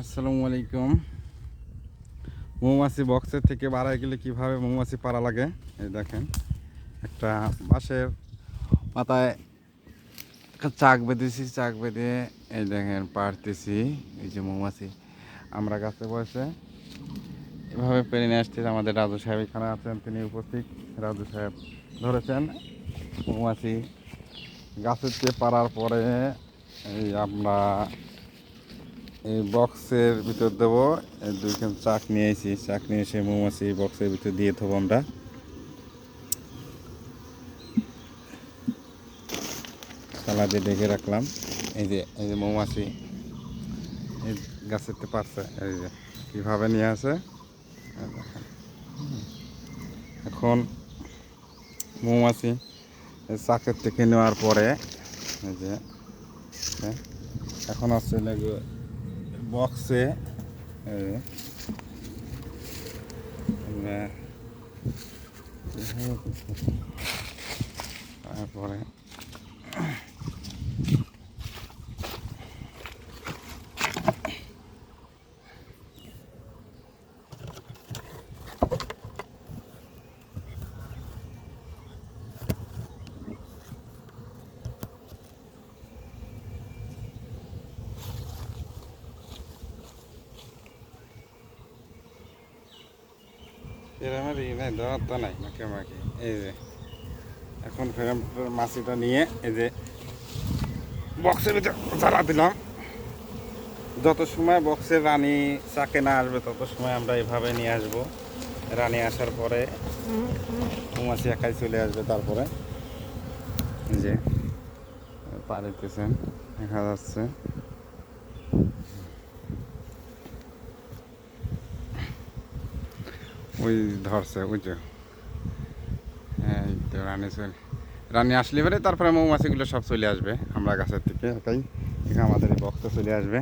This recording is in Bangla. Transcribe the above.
আসসালামু আলাইকুম। মৌমাছি বক্সের থেকে বাড়ায় গেলে কীভাবে মৌমাছি পাড়া লাগে? এই দেখেন, একটা বাঁশের পাতায় চাক বেঁধেছি, চাক বেঁধে এই দেখেন পাড়তেছি। এই যে মৌমাছি, আমরা গাছে বসে এভাবে পেরে নিয়ে আসছি। আমাদের রাজু সাহেব এখানে আছেন, তিনি উপস্থিত। রাজু সাহেব ধরেছেন মৌমাছি গাছের চেয়ে পাড়ার পরে এই আমরা এই বক্সের ভিতর দেবো। এই দুইখান চাক নিয়ে এসেছি চাক নিয়ে এসে মৌমাছি বক্সের ভিতর দিয়ে দেবো আমরা। তালা দিয়ে ডেকে রাখলাম। এই যে এই যে মৌমাছি, এই গাছেতে পারছে। এই যে, কীভাবে নিয়ে আসে? এই। এখন মৌমাছি চাকের থেকে নেওয়ার পরে, এই যে, এখন হচ্ছে বক্সে এই, আমরা ই নাই তো নাই মাকে মাকে এই যে এখন ফেরাম মাছিটা নিয়ে এই যে বক্সের ভিতরে জ্বালা দিলাম। যত সময় বক্সের রানী চাকে না আসবে তত সময় আমরা এভাবে নিয়ে আসব। রানী আসার পরে মৌমাছি একাই চলে আসবে তারপরে। যে পারিতেছেন দেখা যাচ্ছে। ওই ধরছে বুঝছ এই তো রানী চলে রানী আসলে পরে তারপরে মৌমাছিগুলো সব চলে আসবে, আমরা গাছের থেকে একাই এখানে আমাদের এই বক্স চলে আসবে।